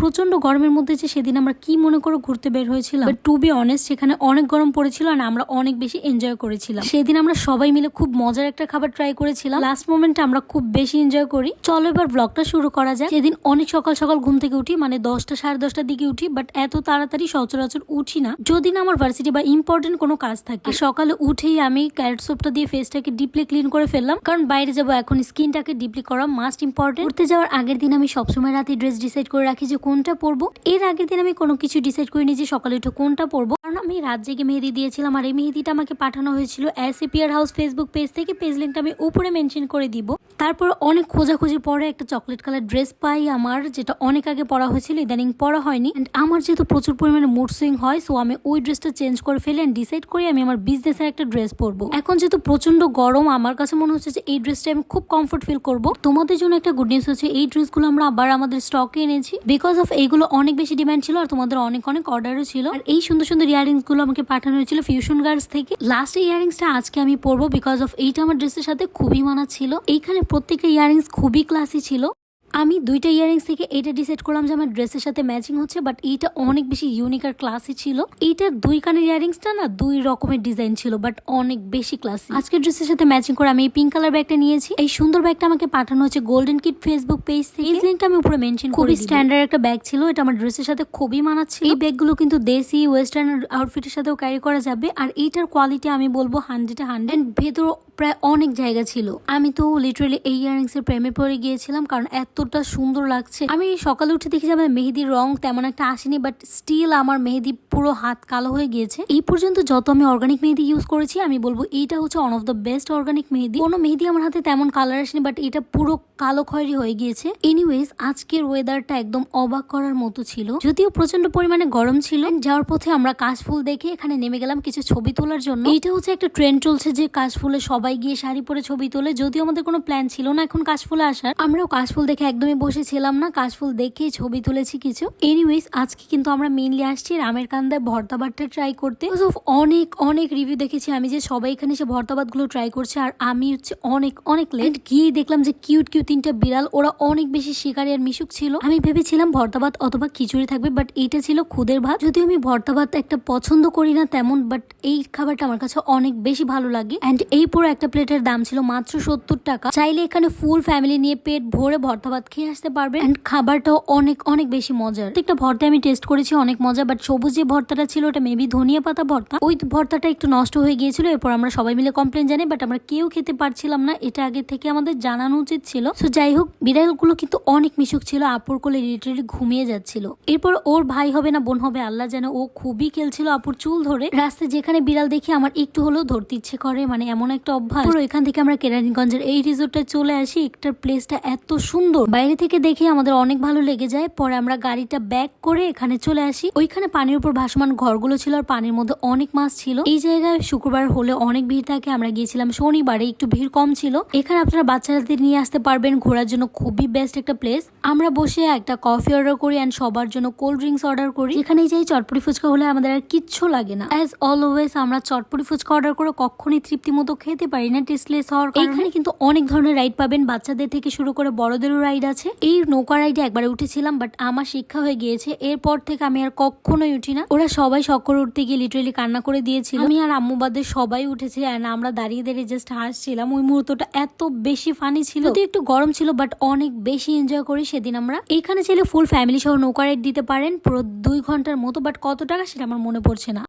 প্রচণ্ড গরমের মধ্যে যে সেদিন আমরা কি মনে করে ঘুরতে বের হয়েছিলাম টু বি অনেস্ট সেখানে অনেক গরম পড়েছিল আর আমরা অনেক বেশি এনজয় করেছিলাম। সেদিন আমরা সবাই মিলে খুব মজার একটা খাবার ট্রাই করেছিলাম। লাস্ট মোমেন্টে আমরা খুব বেশি এনজয় করি। চলো এবার ব্লগটা শুরু করা যায় সেদিন অনেক সকাল সকাল ঘুম থেকে উঠি মানে দশটা সাড়ে দশটার দিকে উঠি বাট এত তাড়াতাড়ি সচরাচর উঠি না। যদি না আমার ভার্সিটি বা ইম্পর্টেন্ট কোনো কাজ থাকে সকালে উঠেই আমি ক্যারেট সোপটা দিয়ে ফেসটাকে ডিপলি ক্লিন করে ফেললাম, কারণ বাইরে যাব এখন স্কিনটাকে ডিপলি করা মাস্ট ইম্পর্টেন্ট উঠতে যাওয়ার আগের দিন আমি সবসময় রাতে ড্রেস ডিসাইড করে রাখি যে কোনটা পরবো? এর আগের দিন আমি কোনো কিছু ডিসাইড করিনি যে সকালে উঠে কোনটা পরবো। কারণ আমি রাত জেগে মেহেদি দিয়েছিলাম আর এই মেহেদিটা আমাকে পাঠানো হয়েছিল এস পিয়ার হাউস ফেসবুক পেজ থেকে। পেজ লিঙ্কটা আমি উপরে মেনশন করে দিব। তারপর অনেক খোঁজাখুঁজির পরে একটা চকলেট কালার ড্রেস পাই আমার, যেটা অনেক আগে পরা হয়েছিল, ইদানিং পরা হয়নি। And আমার যেহেতু প্রচুর পরিমাণে মুড সুইং হয় সো আমি ওই ড্রেসটা চেঞ্জ করে ফেলে অ্যান্ড ডিসাইড করি আমি আমার বিজনেসের একটা ড্রেস পরবো। এখন যেহেতু প্রচণ্ড গরম, আমার কাছে মনে হচ্ছে যে এই ড্রেসটা আমি খুব কমফোর্ট ফিল করব। তোমাদের জন্য একটা গুড নিউজ হচ্ছে, এই ড্রেসগুলো আমরা আবার আমাদের স্টকে এনেছি। বিকজ অফ এইগুলো অনেক বেশি ডিমান্ড ছিল আর তোমাদের অনেক অনেক অর্ডারও ছিল। আর এই সুন্দর সুন্দর ইয়ারিংসগুলো আমাকে পাঠানো হয়েছিল ফিউশন গার্ডস থেকে। লাস্ট ইয়ারিংসটা আজকে আমি পরবো বিকজ অফ এইটা আমার ড্রেসের সাথে খুবই মানা ছিল। এইখানে প্রত্যেকটা ইয়ারিংস খুবই ক্লাসি ছিল। আমি দুইটা ইয়ারিংস থেকে এটা ডিসাইড করলাম যে আমার ড্রেসের সাথে ম্যাচিং হচ্ছে বাট এইটা অনেক বেশি ইউনিক আর ক্লাসি ছিল। এইটার দুই কানের ইয়ারিংসটা না দুই রকমের ডিজাইন ছিল বাট অনেক বেশি ক্লাসি আজকের ড্রেসের সাথে ম্যাচিং করে আমি এই পিঙ্ক কালার ব্যাগটা নিয়েছি। এই সুন্দর ব্যাগটা আমাকে পাঠানো হচ্ছে গোল্ডেন কিট ফেসবুক পেজ থেকে। এই লিঙ্কটা আমি উপরে মেনশন খুবই স্ট্যান্ডার্ড একটা ব্যাগ ছিল এটা আমার ড্রেসের সাথে খুবই মানাচ্ছে এই ব্যাগগুলো কিন্তু দেশি ওয়েস্টার্ন আউটফিটের সাথেও ক্যারি করা যাবে আর এইটার কোয়ালিটি আমি বলব হান্ড্রেডে হান্ড্রেড ভেতর প্রায় অনেক জায়গা ছিল। আমি তো লিটারালি এই ইয়ারিংস এর প্রেমে পড়ে গিয়েছিলাম কারণ এতটা সুন্দর লাগছে। আমি সকালে উঠে দেখি আমার মেহেদির রং তেমন একটা আসেনি বাট স্টিল আমার মেহেদি পুরো হাত কালো হয়ে গিয়েছে। এই পর্যন্ত যত আমি অর্গানিক মেহেদি ইউজ করেছি, আমি বলব এইটা হচ্ছে one of the best organic মেহেদি। কোনো মেহেদি আমার হাতে তেমন কালার আসেনি বাট এটা পুরো কালো খয়েরি হয়ে গিয়েছে। এনিওয়েজ আজকের ওয়েদারটা একদম অবাক করার মতো ছিল। যদিও প্রচণ্ড পরিমাণে গরম ছিল। যাওয়ার পথে আমরা কাশফুল দেখে এখানে নেমে গেলাম কিছু ছবি তোলার জন্য। এইটা হচ্ছে একটা ট্রেন্ড চলছে যে কাশফুলে সবাই গিয়ে শাড়ি পরে ছবি তোলে। যদিও আমাদের কোনো প্ল্যান ছিল না এখন কাশফুলে আসার। আমরাও কাশফুল দেখে একদমই বসেছিলাম না, কাশফুল দেখেই ছবি তুলেছি কিছু। এনিওয়েজ আজকে কিন্তু আমরা মেইনলি আসছি রামের কান্দায় ভর্তাবাদটা ট্রাই করতে। অনেক অনেক রিভিউ দেখেছি আমি যে সবাই এখানে এসে ভর্তাবাদগুলো ট্রাই করছে, আর আমি হচ্ছে অনেক অনেক লেট গিয়ে দেখলাম যে কিউট কিউট তিনটা বিড়াল, ওরা অনেক বেশি শিকারি আর মিশুক ছিল। আমি ভেবেছিলাম ভর্তাবাদ অথবা খিচুড়ি থাকবে বাট এইটা ছিল খুদের ভাত। যদিও আমি ভর্তাবাদ একটা পছন্দ করি না তেমন বাট এই খাবারটা আমার কাছে অনেক বেশি ভালো লাগে। অ্যান্ড এই পুরো একটা প্লেটের দাম ছিল মাত্র সত্তর টাকা। চাইলে এখানে ফুল ফ্যামিলি নিয়ে পেট ভরে ভর্তা ভাত খেয়ে আসতে পারবে। অ্যান্ড খাবারটাও অনেক অনেক বেশি মজার। একটা ভর্তা আমি টেস্ট করেছি, অনেক মজা বাট সবুজ যে ভর্তাটা ছিল, ওটা মেবি ধনিয়া পাতা ভর্তা। ওই ভর্তাটা একটু নষ্ট হয়ে গিয়েছিল, এরপর আমরা সবাই মিলে কমপ্লেন জানি বাট আমরা কেউ খেতে পারছিলাম না। এটা আগে থেকে আমাদের জানানো উচিত ছিল। সো যাই হোক, বিড়ালগুলো কিন্তু অনেক মিশুক ছিল, আপুর কোলে লিটারেলি ঘুমিয়ে যাচ্ছিল। এরপর ওর ভাই হবে না, বোন হবে, আল্লাহ জানে, ও খুবই খেলছিল আপুর চুল ধরে। রাস্তায় যেখানে বিড়াল দেখি, আমার একটু হলেও ধরতে ইচ্ছে করে মানে এমন একটা অভ্যাস। এখান থেকে আমরা কেরানীগঞ্জের এই রিসোর্টটা চলে আসি। একটার প্লেসটা এত সুন্দর। বাইরে থেকে দেখে আমাদের অনেক ভালো লেগে যায়। পরে আমরা গাড়িটা ব্যাক করে এখানে চলে আসি। ওইখানে পানির উপর ভাসমান ঘরগুলো ছিল আর পানির মধ্যে অনেক মাছ ছিল। এই জায়গায় শুক্রবার হলে অনেক ভিড় থাকে। আমরা গিয়েছিলাম শনিবারে, একটু ভিড় কম ছিল। এখানে আপনারা বাচ্চাদের নিয়ে আসতে পারবেন। ঘোরার জন্য খুবই বেস্ট একটা প্লেস আমরা বসে একটা কফি অর্ডার করি অ্যান্ড সবার জন্য কোল্ড ড্রিঙ্কস অর্ডার করি। এখানে যাই, চটপটি ফুচকা হলে আমাদের আর কিচ্ছু লাগে না। অ্যাজ অলওয়েজ আমরা চটপটি ফুচকা অর্ডার করে কখনই তৃপ্তি মতো খেতে পারি না টেস্টলেস হওয়ার এখানে কিন্তু অনেক ধরনের রাইড পাবেন। বাচ্চাদের থেকে শুরু করে বড়দেরও রাইড আছে। এই নৌকা রাইডে একবারে উঠেছিলাম বাট আমার শিক্ষা হয়ে গিয়েছে। এরপর থেকে আমি আর কখনোই উঠি না। ওরা সবাই শক্কর উঠতে গিয়ে লিটারেলি কান্না করে দিয়েছিল। আমি আর আম্মু বাদে সবাই উঠেছে আর আমরা দাঁড়িয়ে দাঁড়িয়ে জাস্ট হাসছিলাম। ওই মুহূর্তটা এত বেশি ফানি ছিল। যদিও একটু গরম ছিল বাট অনেক বেশি এনজয় করি সেদিন আমরা। এখানে ছেলে ফুল ফ্যামিলি সহ নৌকা রাইড দিতে পারেন, পুরো দুই ঘণ্টার মতো বাট কত টাকা সেটা আমার মনে পড়ছে না।